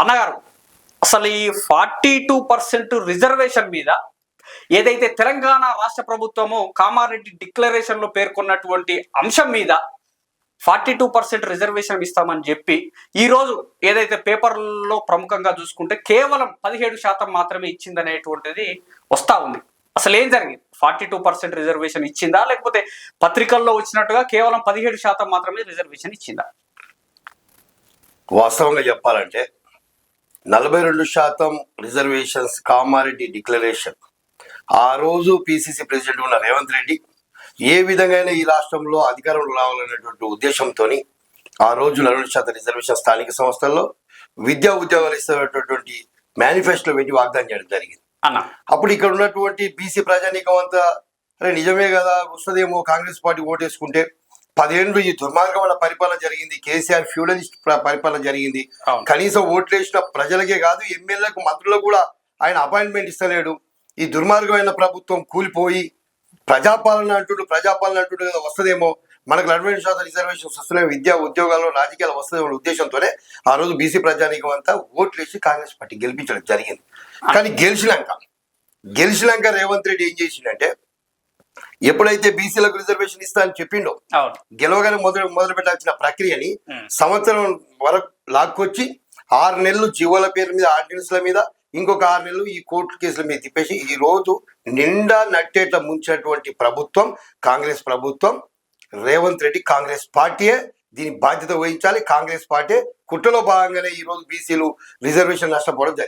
అన్నగారు అసలు ఈ ఫార్టీ టూ పర్సెంట్ రిజర్వేషన్ మీద ఏదైతే తెలంగాణ రాష్ట్ర ప్రభుత్వము కామారెడ్డి డిక్లరేషన్లో పేర్కొన్నటువంటి అంశం మీద ఫార్టీ టూ పర్సెంట్ రిజర్వేషన్ ఇస్తామని చెప్పి ఈరోజు ఏదైతే పేపర్లో ప్రముఖంగా చూసుకుంటే కేవలం పదిహేడు శాతం మాత్రమే ఇచ్చిందనేటువంటిది వస్తా ఉంది. అసలు ఏం జరిగింది? ఫార్టీ టూ పర్సెంట్ రిజర్వేషన్ ఇచ్చిందా? లేకపోతే పత్రికల్లో వచ్చినట్టుగా కేవలం పదిహేడు శాతం మాత్రమే రిజర్వేషన్ ఇచ్చిందా? వాస్తవంగా చెప్పాలంటే నలభై రెండు శాతం రిజర్వేషన్స్ కామారెడ్డి డిక్లరేషన్. ఆ రోజు పిసిసి ప్రెసిడెంట్ ఉన్న రేవంత్ రెడ్డి ఏ విధంగా ఈ రాష్ట్రంలో అధికారంలో రావాలనేటువంటి ఉద్దేశంతో ఆ రోజు నలభై శాతం రిజర్వేషన్ స్థానిక సంస్థల్లో విద్యా ఉద్యోగాలు ఇస్తున్నటువంటి మేనిఫెస్టో పెట్టి వాగ్దానం చేయడం జరిగింది. అన్న. అప్పుడు ఇక్కడ ఉన్నటువంటి బీసీ ప్రజానీకం అంతా అరే నిజమే కదా వస్తుందేమో కాంగ్రెస్ పార్టీ ఓటేసుకుంటే పదేళ్ళు ఈ దుర్మార్గమైన పరిపాలన జరిగింది కేసీఆర్ ఫ్యూడలిస్ట్ ప్ర- పరిపాలన జరిగింది. కనీసం ఓట్లు వేసిన ప్రజలకే కాదు ఎమ్మెల్యేలకు మంత్రులకు కూడా ఆయన అపాయింట్మెంట్ ఇస్తలేడు. ఈ దుర్మార్గమైన ప్రభుత్వం కూలిపోయి ప్రజాపాలన అంటుండు ప్రజాపాలన అంటుండు కదా వస్తుందేమో. మనకు నలభై శాతం రిజర్వేషన్స్ వస్తున్నాయి విద్యా ఉద్యోగాల్లో రాజకీయాలు వస్తుందేమో ఉద్దేశంతోనే ఆ రోజు బీసీ ప్రజానీకం అంతా ఓట్లు వేసి కాంగ్రెస్ పార్టీ గెలిపించడం జరిగింది. కానీ గెలిచినాక గెలిచినాక రేవంత్ రెడ్డి ఏం చేసిండంటే ఎప్పుడైతే బీసీలకు రిజర్వేషన్ ఇస్తా అని చెప్పిండో గెలవగానే మొదలు మొదలు పెట్టాల్సిన ప్రక్రియని. సంవత్సరం వరకు లాక్కొచ్చి ఆరు నెలలు జీవోల పేరు మీద ఆర్డినెన్స్ల మీద ఇంకొక ఆరు నెలలు ఈ కోర్టు కేసుల మీద తిప్పేసి ఈ రోజు నిండా నట్టేట ముంచినటువంటి ప్రభుత్వం కాంగ్రెస్ ప్రభుత్వం రేవంత్ రెడ్డి కాంగ్రెస్ పార్టీయే దీని బాధ్యత వహించాలి. కాంగ్రెస్ పార్టీ కుట్రలో భాగంగానే ఈ రోజు బీసీలు రిజర్వేషన్ నష్టపోవడం జరిగింది.